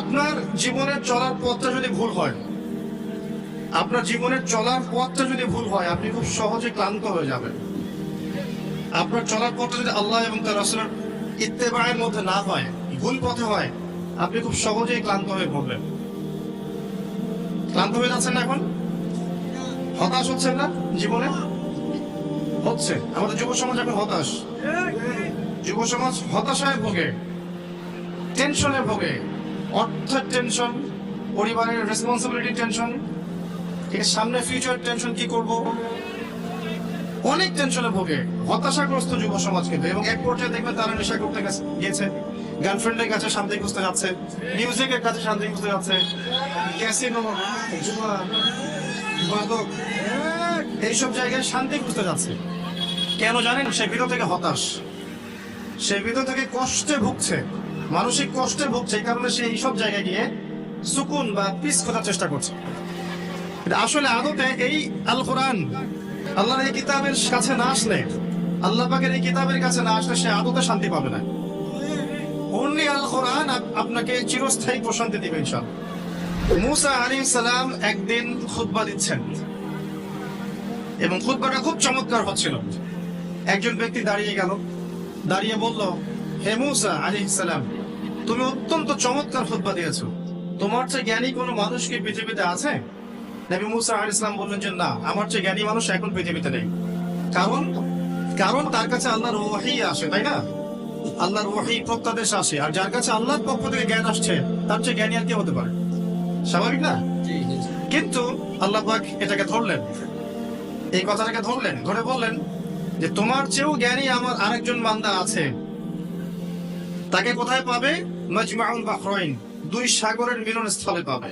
আপনার জীবনের চলার পথটা যদি ভুল হয়, আপনার জীবনের চলার পথটা যদি ভুল হয়, আপনি খুব সহজে ক্লান্ত হয়ে যাবেন। আপনার চলার পথটা যদি আল্লাহ এবং তার রাসূলের ইত্তেবায়ের মধ্যে না হয়, ভুল পথে হয়, আপনি খুব সহজেই ক্লান্ত হয়ে পড়বেন ক্লান্ত হয়ে যাচ্ছেন না এখন? হতাশ হচ্ছেন না জীবনে? হচ্ছে। আমাদের যুব সমাজ এখন হতাশ। যুব সমাজ হতাশায় ভোগে, টেনশনে ভোগে। অর্থের টেনশন পরিবারের রেসপন্সিবিলিটি টেনশন আছে, সামনে ফিউচার টেনশন কি করব? অনেক টেনশনে ভোগে হতাশাগ্রস্ত যুব সমাজ কিন্তু এবং এক পর্যায়ে দেখবেন তারা নেশা করতে গেছে- গার্লফ্রেন্ডের কাছে শান্তি খুঁজতে যাচ্ছে মিউজিকের কাছে শান্তি খুঁজতে যাচ্ছে। ক্যাসিনো মাদক এইসব জায়গায় শান্তি খুঁজতে যাচ্ছে। কেন জানেন? সে ভিতর থেকে হতাশ। সে ভিতর থেকে কষ্টে ভুগছে। মানসিক কষ্টে ভুগছে, এই কারণে সে এইসব জায়গায় গিয়ে সুকুন বা পিস খোঁজার চেষ্টা করছে। আসলে আদতে এই আল কোরআন আল্লাহর এই কিতাবের কাছে না আসলে, আল্লাহ পাকের এই কিতাবের কাছে না আসলে সে আদতে শান্তি পাবে না। অনলি আল কোরআন আপনাকে চিরস্থায়ী প্রশান্তি দিবে ইনশাআল্লাহ। মুসা আলাইহিস সালাম একদিন খুতবা দিচ্ছেন। এবং খুতবাটা খুব চমৎকার হচ্ছিল। একজন ব্যক্তি দাঁড়িয়ে গেল, দাঁড়িয়ে বলল, হে মুসা আলাইহিস সালাম তুমি অত্যন্ত চমৎকার খুতবা দিয়েছ। তোমার চেয়ে জ্ঞানী কোনো মানুষ কি পৃথিবীতে আছে? নবী মুসা আল ইসলাম বললেন যে না আমার চেয়ে জ্ঞানী মানুষ এখন পৃথিবীতে নেই। কারণ? কারণ তার কাছে আল্লাহর ওয়াহি আসে তাই না? আল্লাহর ওয়াহি প্রত্যাদেশ আসে আর যার কাছে আল্লাহর পক্ষ থেকে জ্ঞান আসছে তার চেয়ে জ্ঞানী আর কে হতে পারে। স্বাভাবিক না? কিন্তু আল্লাহ পাক এটাকে ধরলেন। এই কথাটাকে ধরলেন। ধরে বললেন যে তোমার চেয়েও জ্ঞানী আমার আরেকজন বান্দা আছে। তাকে কোথায় পাবে? মজমাউল বাহরাইন দুই সাগরের মিলন স্থলে পাবে।